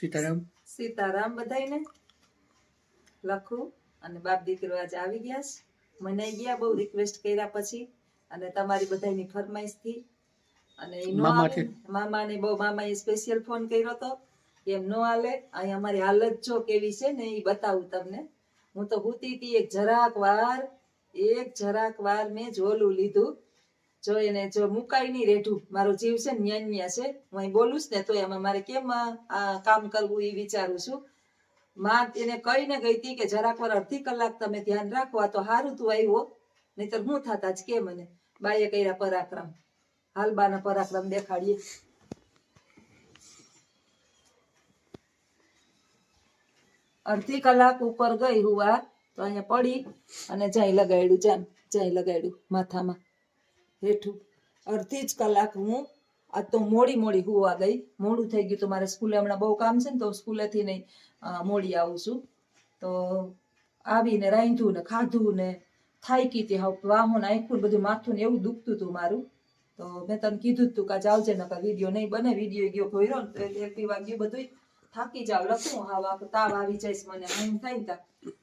સીતારામ. સીતારામ બધાયને લખું. અને બાપ દીકરો આજે આવી ગયા છે. મનાઈ ગયા બહુ રિક્વેસ્ટ કર્યા પછી. અને તમારી બધાની ફરમાઈશથી અને ઈ નો મામાથી. આવે મામાને બહુ મામાએ સ્પેશિયલ ફોન કર્યો હતો એમ નો હાલે અહીં અમારી હાલત જો કેવી છે ને એ બતાવું તમને. હું તો હુતી હતી એક જરાક વાર એક જરાક વાર મેં જોલું લીધું. જો એને જો મુકાય નહીં રેઠું, મારો જીવ છે ને છે, હું અહીં બોલું ને તો એમાં મારે કેમ આ કામ કરવું એ વિચારું છું. માં એને કહીને ગઈ હતી કે જરાક વાર અડધી કલાક તમે ધ્યાન રાખો, આ તો સારું તું આવ્યો. નહીતર હું થતા જ કે મને બાઈએ કર્યા પરાક્રમ. હાલ બાના પરાક્રમ દેખાડીએ. અડધી કલાક ઉપર ગઈ હુવા તો અહીંયા પડી અને જાય લગાડ્યું જાન જાય લગાડ્યું માથામાં. હેઠું. અડધી જ કલાક હું આ તો મોડી મોડી હુવા ગઈ. મોડું થઈ ગયું તો મારે સ્કૂલે હમણાં બહુ કામ છે ને તો સ્કૂલેથી નહીં મોડી આવું છું. તો આવીને રાંધ્યું ને ખાધું ને થાકી હતી હવે વાહો નાખ્યું બધું માથું ને એવું દુખતું હતું મારું. તો મેં તને કીધું હતું કાં આવજે નકર વીડિયો નહીં બને. વીડિયો ગયો ભર્યો ને તો એટલે એક વાગ્યું બધું થાકી જાવ. લખું હા વા તાવ આવી જઈશ મને. એમ થાય તા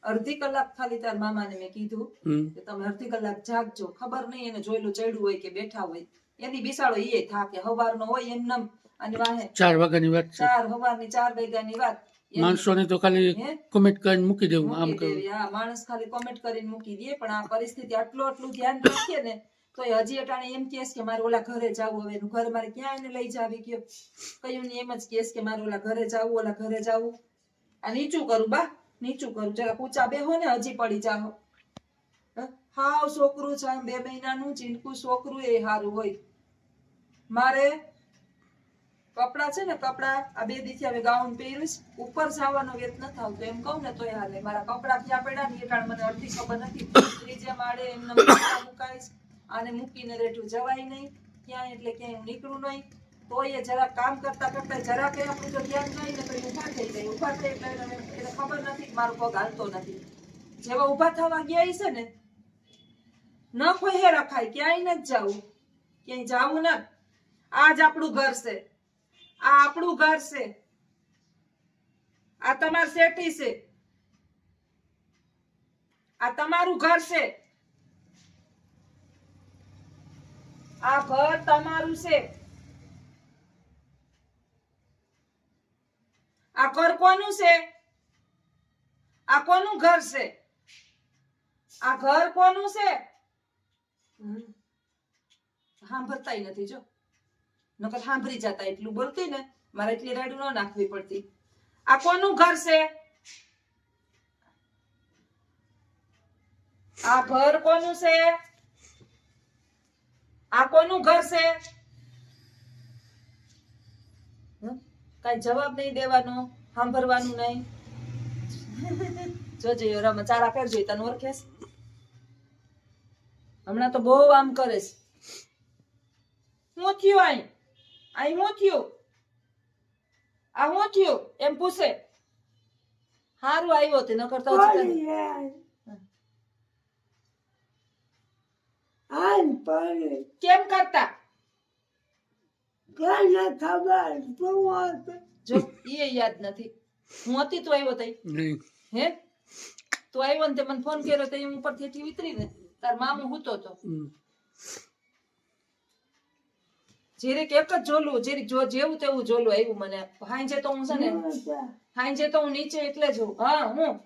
અડધી કલાક ખાલી તાર મામાને મેં કીધું કે તમે અડધી કલાક જાગજો. ખબર નહીં એને જોયેલું ચડ્યું હોય કે બેઠા હોય. એની બિસાડો એ થાકે. હવારનો હોય એમ નમ. અને વાહે ચાર વાગ્યાની વાત ચાર હવારની ચાર વાગ્યાની વાત. માણસો માણસોને તો ખાલી? કોમેન્ટ કરીને મૂકી દેવું આમ કહ્યું હા માણસ ખાલી કોમેન્ટ કરીને મૂકી દે. પણ આ પરિસ્થિતિ આટલું આટલું ધ્યાન રાખીએ ને તો હજી અટાણે એમ કેસ કે મારે ઓલા ઘરે જવું, હવે ઘર મારે ક્યાં એને લઈ જાવી ગયો? કયું ને એમ જ કેસ કે મારે ઓલા ઘરે જવું, ઓલા ઘરે જવું. આ નીચું કરું બા, નીચું કરું. જરા ઊંચા બેહો ને, હજી પડી જાઓ હાવ છોકરું છે બે મહિનાનું, ચીનકું છોકરું એ સારું હોય. મારે કપડા છે ને, કપડા આ બે દીથી હવે ગાઉન પહેરીશ. ઉપર જવાનો વેત ન આવતો એમ કહું ને, તોય હાલે. મારા કપડા ક્યાં પડ્યા ને, એ મને અડધી ખબર નથી. ત્રીજે માળે એમને મુકાઈશ. આને મૂકીને રેઠું જવાય નહીં. ક્યાંય એટલે ક્યાંય નીકળું નહીં. તોય એ જરા કામ કરતા કરતા જરા કંઈ આપણું જો ધ્યાન નહીં ને તો ઊભા થઈ જાય. ઊભા થઈ એટલે ખબર નથી મારો પગ હાલતો નથી. જેવા ઊભા થવા ગયા છે ને, ન કોઈ રખાય, ક્યાંય ન જવું. ક્યાંય જવું ન આ જ આપણું ઘર છે. આ આપણું ઘર છે. આ તમાર શેઠી છે. આ તમારું ઘર છે. આ ઘર તમારું છે. આ ઘર કોનું છે? આ કોનું ઘર છે? આ ઘર કોનું છે? સાંભળતા નથી, જો. નકર સાંભળી જતા એટલું બોલતી ને, મારે એટલી રાડું ન નાખવી પડતી. આ કોનું ઘર છે? આ ઘર કોનું છે? આ કોનું ઘર છે? કઈ જવાબ નહીં દેવાનો સાંભળવાનું નહીં. જોજે રમ ચારા ફેરજો તને ઓળખેશ હમણાં તો બહુ આમ કરે છે. શું થયું આઈ? આઈ શું થયું? આ શું થયું? એમ પૂછે. હારું આવ્યો તે નકર તો તને- કેમ કરતા? જો એ યાદ નથી. હું હતી તો આવ્યો તઈ. હે? તો આવ્યો ને તે મને ફોન કર્યો તો હું ઉપરથી હેઠી ઉતરી ને તાર મામો હૂતો તો. હમ. એક જ જોલું જેરીક જો જેવું તેવું જોલું આવ્યું મને. હાંજે તો હું છે ને હાંજે તો હું નીચે એટલે જ હા. હું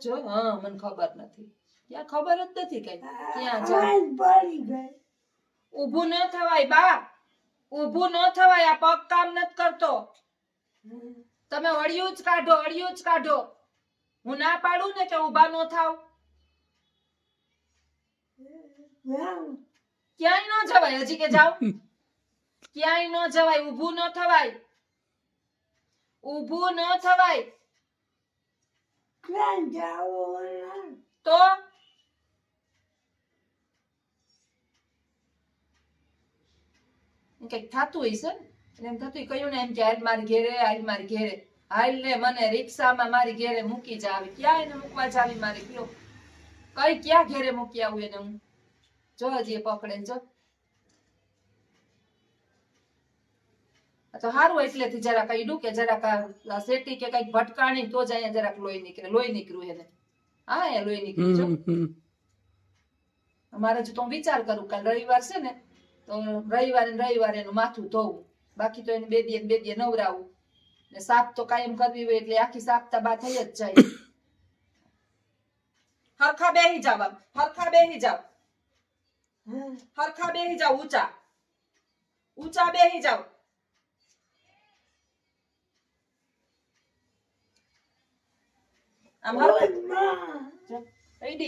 જો હા મને ખબર નથી. ક્યાં ખબર જ નથી કઈ. ક્યાં જા ઊભું ન થવાય બા. ઊભું ન થવાય આ પગ કામ નથી કરતો. તમે અડિયું જ કાઢો અડિયું જ કાઢો. હું ના પાડું ને કે ઊભા ન થાવ? ક્યાંય ન જવાય હજી કે જાવ ક્યાંય ન જવાય ઊભું ન થવાય. ઊભું ન થવાય. તો? કંઈક થતું હશે ને? એટલે એમ થતું કયું ને એમ કે હાલ મારી ઘેરે હાલ મારી ઘેરે હાલ ને મને રિક્ષામાં મારી ઘેરે મૂકી જાવી ક્યાં એને મૂકવા જાવી મારે? કયો? કઈ ક્યાં ઘેરે મૂકી આવું એને હું? જો હજી એ પકડે જો. તો સારું એટલેથી જરાક કઈડું કે જરાક શેટી કે કંઈક ભટકાણી તો જ અહીંયા જરાક લોહી નીકળે લોહી નીકળ્યું એને. હા એ લોહી નીકળ્યું. અમારે જો તો હું વિચાર કરું કાલ રવિવાર છે ને તો રવિવારે રવિવારે એનું માથું ધોવું. બાકી તો એને બે દિયે બે દિયે નવરાવું. ને સાફ તો કાયમ કરવી હોય એટલે આખી સાફતા બા થઈ જ જાય. હરખા બેહી જાવ. હરખા બેહી જાવ. હરખા બેહી જાવ ઊંચા. ઊંચા બેહી જાવ. આમ હરખા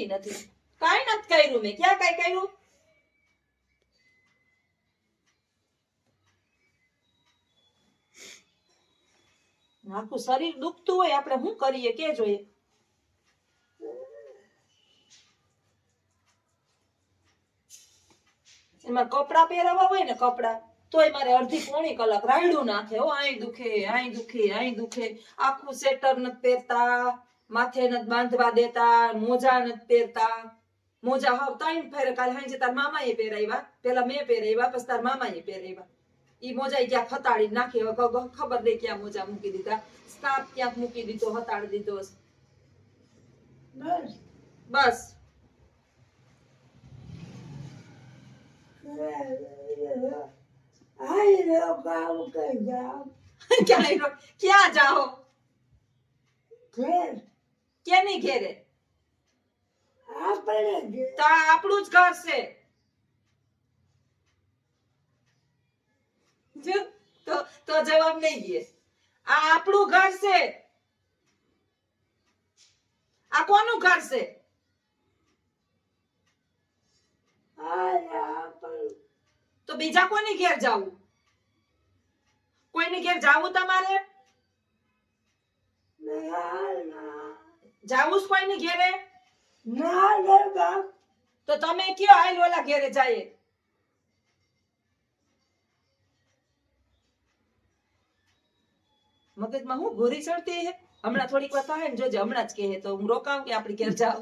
નથી. કાંઈ નથી કર્યું મેં. ક્યાં કઈ કર્યું? આખું શરીર દુખતું હોય, આપણે શું કરીએ? કે જોઈએ? એમાં કપડા પહેરાવા હોય ને કપડા, તોય મારે અડધી પોણી કલાક રાયડું નાખે. હો આઈ દુખે આઈ દુખે આઈ દુખે. આખું સેટર નથી પહેરતા, માથે નથી બાંધવા દેતા, મોજા નથી પહેરતા. મોજા હાવ ત્રણ ફેરે કાલ હાંજે તાર મામાએ પહેરાવ્યા પેલા મેં પહેરાવ્યા પછી તાર મામા એ પહેરાવ્યા ઈ મોજા ઈ ક્યાંક હતાડી નાખી હવે ખ- ખબર નહીં ક્યાં મોજા મૂકી દીધા સ્કાર્ફ ક્યાંક મૂકી દીધો હતાડી દીધો હશે. બસ ક્યાં રો- ક્યાં જાઓ કેની ઘેરે તો આ આપણું જ ઘર છે તો તો જવાબ નહીં દે. આ આપણું ઘર છે. આ કોનું ઘર છે? તો બીજા કોની ઘેર જવું? કોઈની ઘેર જવું તમારે? જવું કોઈની ઘેરે? તો તમે કયો હાલ ઓલા ઘેરે જાય? મગજમાં હું ઘોરી ચડતી હે? હમણાં થોડીક વાર થાય ને જોજે, હમણાં જ કહે તો હું રોકાઉં કે આપણી ઘેર જાવ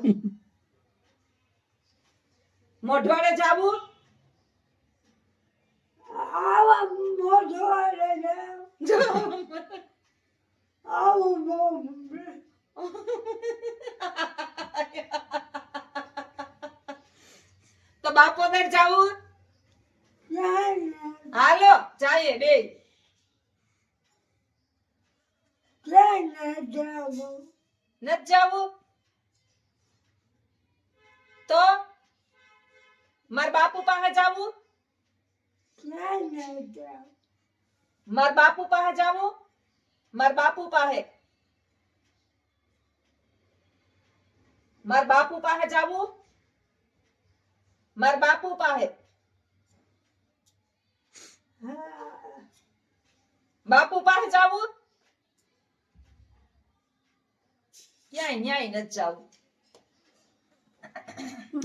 મોઢવાડે જાવું તો બાપોદર જાવું હાલો જાય બે નત જાવું તો માર બાપુ પાસે જાવું માર બાપુ પાસે જાવું? માર બાપુ પાસે. માર બાપુ પાસે જાવું? માર બાપુ પાસે. બાપુ પાસે જાવું? ક્યાંય ન્યાય નથી જાવું.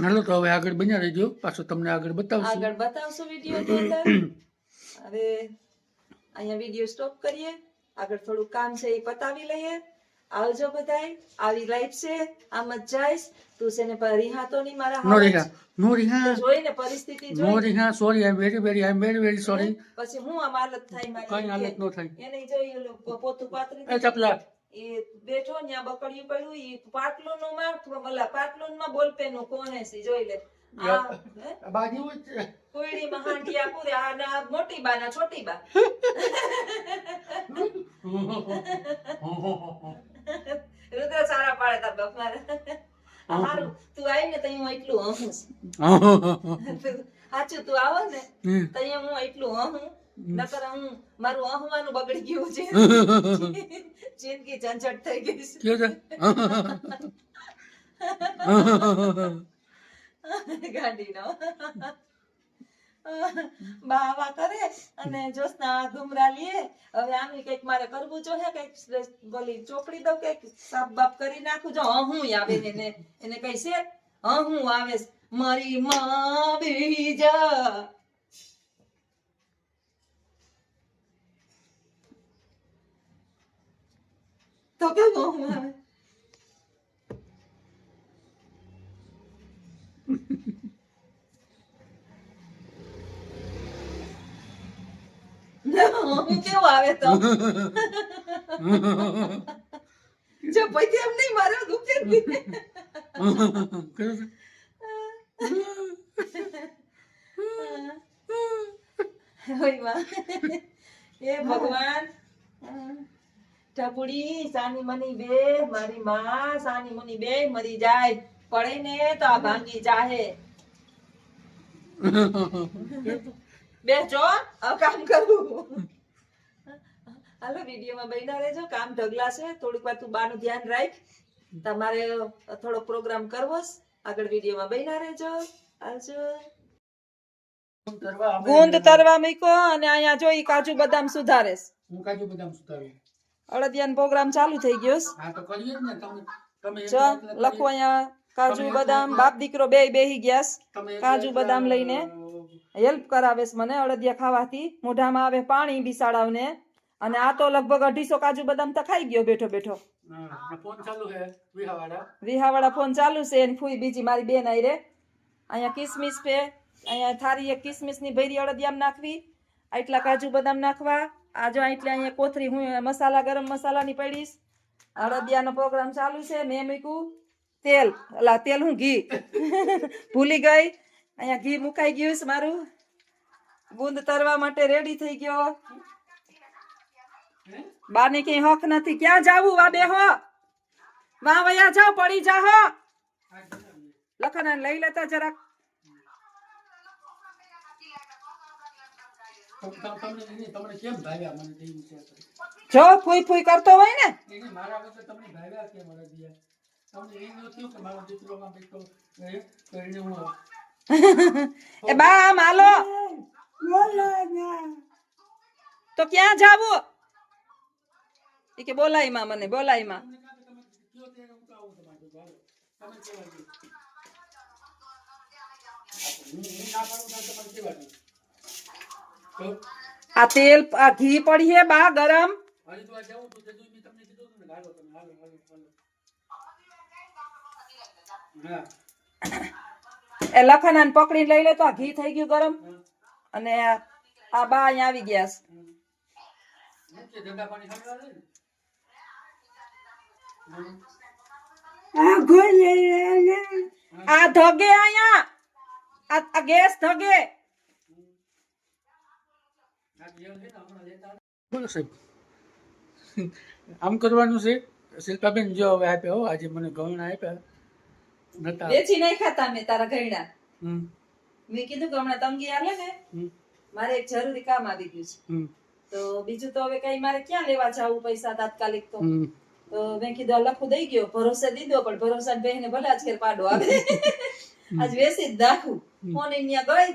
હાલો તો હવે આગળ બન્યા રહેજો. પાછું તમને આગળ બતાવશું. આગળ બતાવશો વીડિયો હવે અહીંયા વીડિયો સ્ટોપ કરીએ. આગળ થોડું કામ છે એ પતાવી લઈએ. આવજો બધાય. આવી લાઈફ છે. આમ જ જઈશ. તું છે ને પણ રિહાતો નહીં મારા નો રીહા. નો રીહા. જોઈને પરિસ્થિતિ નો રીહા. Sorry I very very I very very sorry પછી હું આમ હાલત થાય કઈ હાલત નો થાય. એને જોઈ પોતું પાથરી એ ચપલા. એ બેઠો ન્યા બકડ્યું પડ્યું. ઈ પાટલું નું માં પાટલું માં બોલપેનનું કોને છે જોઈ લે. આ? આ બાજુ જ કોયડીમાં હાંડિયા પૂરે ના મોટી બા ના છોટી બા. રુદ્ર સારા પાડે તાર બાપ મારે હારું તું આવી ને તઈ હું એટલું હહું સાચું તું આવો ને તઈ હું એટલું હહું નકર હું મારું અહવાનું બગડી ગયું છે. જિંદગી ઝંઝટ થઈ ગઈ છે? ગાડીનો. બાવા કરે અને જોસના ઘુમરા લીએ હવે આનું કંઈક મારે કરવું જોઈએ કંઈક બોલી ચોપડી દઉં, કંઈક સાપ બાપ કરી નાખું. જો હું આવે એને એને કઈ છે, હું આવે મારી માં બીજા. તો કેવું હું આવે? ભગવાન. ટપુડી સાની મની બે મારી માં સાની મની બે મરી જાય. પડે ને તો આ ભાંગી જાહે. બે જો હવે કામ કરું. હાલો વિડીયોમાં બન્યા રહેજો. કામ ઢગલા છે. થોડીક વાર તું બાનું ધ્યાન રાખ. તમારે થોડો પ્રોગ્રામ કરવો. આગળ વિડીયોમાં બન્યા રહેજો. આવજો. ગુંદ તરવા મૂક્યો અને અહીંયા જો ઈ કાજુ બદામ સુધારે. હું કાજુ બદામ સુધારું. અડદિયાન પ્રોગ્રામ ચાલુ થઈ ગયો હા તો કરીએ ને. તમે તમે લખો. અહીંયા. કાજુ બદામ બાપ દીકરો બે બેહી ગયા છે. તમે એકલા કાજુ બદામ લઈને હેલ્પ કરાવે છે મને અડદિયા ખાવાથી. મોઢામાં આવે પાણી બિસાડાવને. અને આ તો લગભગ અઢીસો કાજુ બદામ તો ખાઈ ગયો બેઠો બેઠો. હા, ફોન ચાલુ છે વિહાવાળા. ફોન ચાલુ છે એની ફૂઈ બીજી મારી બેન આઈ રે અહીંયા કિસમિસ છે અહીંયા થારી એક કિસમિસની ભૈરી અડદિયામ નાખવી આટલા કાજુ બદામ નાખવા. આ એટલે અહીંયા કોથરી હું મસાલા ગરમ મસાલાની પડીશ. અડદિયાનો પ્રોગ્રામ ચાલુ છે મેં મૂક્યું. તેલ, અલા, તેલ હું ઘી. ભૂલી ગઈ. અહીંયા ઘી મુકાઈ ગયું છે મારું. ગુંદ તરવા માટે રેડી થઈ ગયો. બાને ક્યાંય હક નથી. ક્યાં જાવું વા બેહો વા વયા જાઓ, પડી જાહો. લખન લઈ લેતા જરાક. જો, ફૂઈ ફૂઈ કરતો હોય ને. મારા તમને ભાવ્યા કે તો એ તો એને હું એ બા આમ હાલો તો ક્યાં જાવું એ કે બોલાયમાં મને બોલાયમાં તમને કાં તો તમે કયો ત્યારે હું તો આવું તમારી જોડે. હાલો. તમે કેવા છો? હું હું ના પાડું ત્યારે તમારે કેવા છો? તો આ તેલ આ ઘી પડી હે બા ગરમ હરિદ્વાર જવું તો જજુ મેં તમને કીધું હતું ને હાલો તમે હાલો હાલો હાલો હા એ લખાના પકડીને લઈ લે તો આ ઘી થઈ ગયું ગરમ. અને આ બા અહીંયા આવી ગયા છે. આ ધગે અહીંયા. આ આ ગેસ ધગે. બોલો સાહેબ. આમ કરવાનું છે? શિલ્પાબેન જો હવે આપ્યા હો આજે મને ગૌણ આપ્યા. નતા વેચી નહીં ખાતા મેં તારા ઘરડા મેં કીધું કે હમણાં તંગી આલે ને મારે એક જરૂરી કામ આવી ગયું છે. તો બીજું તો હવે કઈ મારે ક્યાં લેવા જાવું પૈસા તાત્કાલિક તો? તો મેં કીધું લખું દઈ ગયો ભરોસે દીધો પણ ભરોસા બેહને ભલે આજ ઘેર પાડો આવે. આજ વેસી જ નાખું. ફોન અહીંયા ગઈ.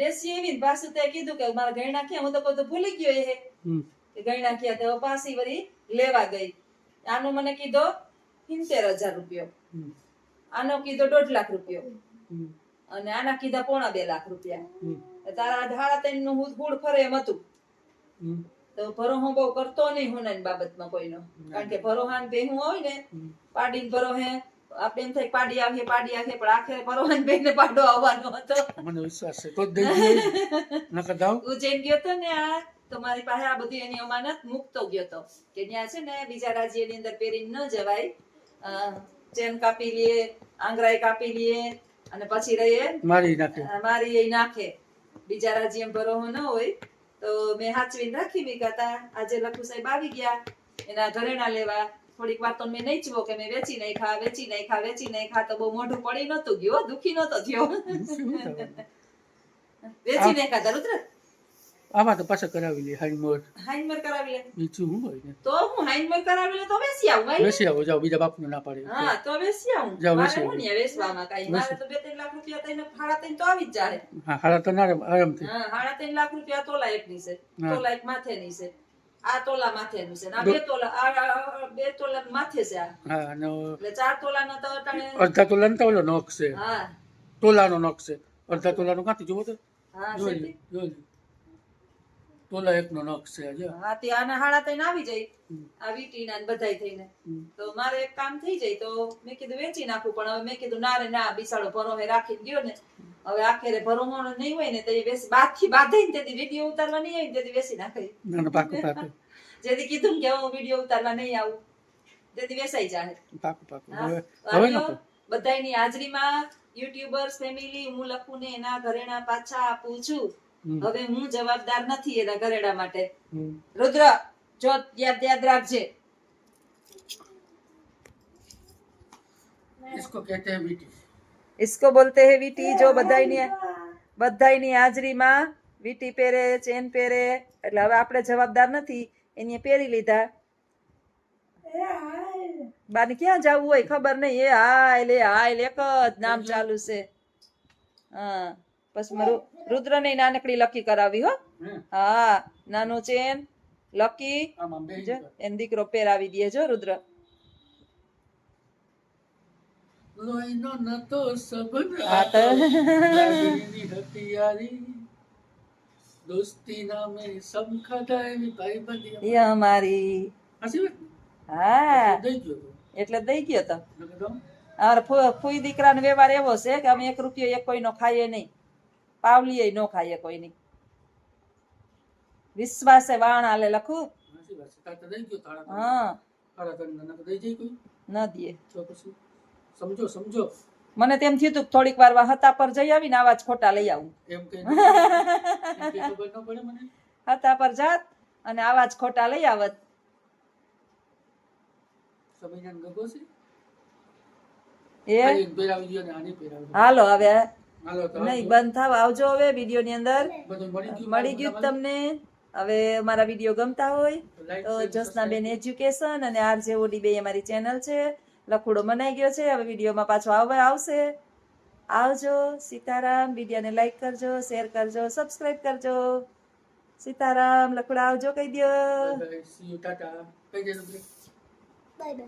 વેસી એવી પાછું તે કીધું કે મારા ગયણા ક્યાં? હું તો કહું તો ભૂલી ગયો એ. કે ગયણા ક્યાં? તો પાછી વળી લેવા ગઈ. આનો મને કીધો સિત્તેર હજાર રૂપિયો. આનો કીધો દોઢ લાખ રૂપિયો. અને આના કીધા પોણા બે લાખ રૂપિયા. તારા ધાડા ત્રણનું હુડ ફરે એમ હતું. તો ભરોહો બહુ કરતો નહીં હુનાની બાબતમાં કોઈનો. કારણ કે ભરોહાન બેહું હોય ને પાડીને ભરોહે આપણે એમ થાય પાડી આવીએ પાડી આવીએ પણ આખરે ભરોહન ભાઈ ને પાડો આવવાનો હતો. મને વિશ્વાસ છે. તો જ નકર દાવ ઉજ્જૈન ગયો તો ને આ તો મારી પાસે આ બધી એની અમાનત મૂકતો ગયો તો. કે ત્યાં છે ને બીજા રાજ્યની અંદર પહેરીને ન જવાય. ચેન કાપી લે આંગળાઈ કાપી લે અને પછી રહીએ મારી નાખે. મારી એ નાખે. બીજા રાજ્યમાં ભરોહો ન હોય. તો મેં હાચવીને રાખી મૂક્યા આજે લખુ સાહેબ આવી ગયા. એના ઘરેણા લેવા. થોડીક વાર તો મેં નહીં કે મેં વેચી નહીં ખા વેચી નહીં ખા વેચી નહીં ખા તો બહુ મોઢું પડી નતું ગયો દુખી નતો થયો. વેચી નહીં ખાતા રુદ્ર? આમાં તો પાછા કરાવી લે હાઈમોર હાઈનમર કરાવી લે. બીજું શું હોય ને? તો હું હાઈનમર કરાવી લે તો બેસી આવું ભાઈ બેસી આવું જાવ બીજા બાપને ના પાડે. હા તો બેસી આવું. જાવ બેસી આવું. હું બેસવામાં કાઈ? મારે તો બે ત્રણ લાખ રૂપિયા તઈને ફાળા તઈને તો આવી જ જાય હા હારા તો ના આરામથી. હા સાડા ત્રણ લાખ રૂપિયા તોલા એકની છે. તોલા એક માથેની છે. આ તોલા માથેનું છે. ને બે તોલા આ- બે તોલા માથે છે આ. હા અને એટલે ચાર તોલાનો તો અટાણે અડધા તોલાનો તો ઓલો નોક છે. હા. તોલાનો નોક છે. અડધા તોલાનો કાંથી જોવો તો? હા જોઈ જોઈ. તોલા એકનો નખ છે જો હા તે આના હાડા તઈને આવી જાય. આ વીટીના ને બધાય થઈને. તો મારે એક કામ થઈ જાય તો મેં કીધું વેચી નાખું પણ હવે મેં કીધું ના રે ના બિસાડો ભરોહે રાખીને ગયો ને. હવે આખરે ભરોમો નહીં હોય ને તો એ બેસી બાથી બાંધીને તેથી વીડિયો ઉતારવા નહીં આવી તેથી બેસી નાખી. ના ના પાકું પાકું. જેથી કીધું કે હું વીડિયો ઉતારવા નહીં આવું. તેથી વેસાઈ જાય પાકું પાકું. હવે હવે હાજરીમાં યુટ્યુબર્સ ફેમિલી હું લખું ને એના ઘરેણા પાછા આપું છું. હવે હું જવાબદાર નથી એના ઘરેણા માટે હમ. રુદ્ર જો યાદ યાદ રાખજે इसको कहते हैं वीटी ઇસકો બોલતે હે વીટી જો બધાયની બધાયની હાજરીમાં વીટી પહેરે ચેન પહેરે એટલે હવે આપણે જવાબદાર નથી એને પહેરી લીધા બાને ક્યાં જવું હોય ખબર નહીં એ હાય લે હાય લે એક જ નામ ચાલુ છે હા પછી મારું રુદ્ર ને નાનકડી લકી કરાવી હો. હા નાનું ચેન લકી. એમ દીકરો પહેરાવી દે જો રુદ્ર. લોહીનો નતો દોસ્તી નામે એવી ભાઈબંધી એ અમારી? હા. એટલે દઈ ગયો તો. અમારા ફુ- દીકરાનો વ્યવહાર એવો છે કે અમે એક રૂપિયો એક કોઈનો ખાઈએ નહીં. પાવલીએ ન ખાઈએ કોઈની. વિશ્વાસે વાણ આલે લખું. હા. ન દે સમજો સમજો. મને તેમ થયું તું થોડીક વાર હતા પર જઈ આવીને આવા જ ખોટા લઈ આવું. હતા પર જાત અને આવા જ ખોટા લઈ આવત. હાલો હવે. નહીં બંધ થાવ આવજો હવે વીડિયો ની અંદર મળી ગયું તમને. હવે મારા વીડિયો ગમતા હોય તો જસના બેન એજ્યુકેશન અને આર જે ઓડી બે અમારી ચેનલ છે. લખુડો મનાઈ ગયો છે. હવે વિડીયોમાં પાછો આવવા આવશે. આવજો સીતારામ. વિડીયોને લાઈક કરજો શેર કરજો સબસ્ક્રાઈબ કરજો. સીતારામ લખુડા આવજો કહી દો બાય bye.